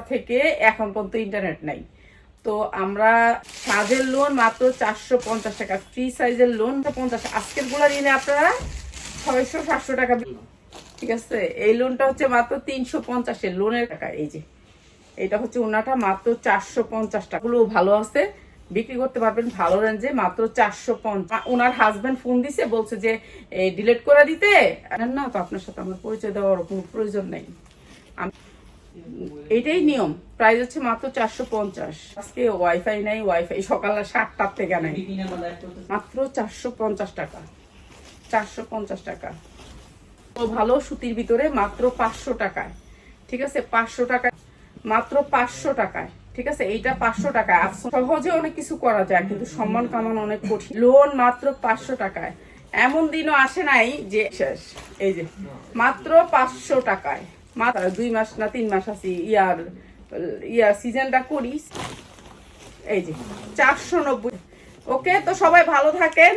থেকে এখন পর্যন্ত ইন্টারনেট নাই। তো আমরা সাজের লোন মাত্র চারশো পঞ্চাশ টাকা ফ্রি সাইজের লোন পঞ্চাশ আজকেরগুলা নিলে আপনারা ছয়শো সাতশো টাকা ঠিক আছে? এই লোনটা হচ্ছে মাত্র তিনশো পঞ্চাশের লোনের টাকা, এই যে। এটা হচ্ছে ওনাটা মাত্র চারশো পঞ্চাশ টাকা। গুলো ভালো আছে। বিক্রি করতে পারবেন ভালো রেঞ্জে মাত্র চারশো পঞ্চাশ। ওনার হাজবেন্ড ফোন দিছে, বলছে যে ডিলিট করে দিতে। না, তো আপনার সাথে আমার পরিচয় দেওয়ার কোনো প্রয়োজন নেই। আমি- এটাই নিয়ম। প্রাইস হচ্ছে মাত্র চারশো পঞ্চাশ। আজকে ওয়াইফাই নাই ওয়াইফাই সকাল সাতটার থেকে নাই। মাত্র চারশো পঞ্চাশ টাকা। চারশো পঞ্চাশ টাকা। ভালো সুতির ভিতরে মাত্র পাঁচশো টাকায়। ঠিক আছে? পাঁচশো টাকা মাত্র পাঁচশো টাকায়। ঠিক আছে? এইটা পাঁচশো টাকা সহজে অনেক কিছু করা যায়, কিন্তু সম্মান কামানো অনেক কঠিন। লোন মাত্র পাঁচশো টাকায়। এমন দিনও আসে নাই যে শেষ। এই যে, মাত্র পাঁচশো টাকায়। মাত্র দুই মাস না তিন মাস আছি, ইয়ার ইয়ার সিজনটা করি এই যে, চারশো নব্বই। ওকে, তো সবাই ভালো থাকেন।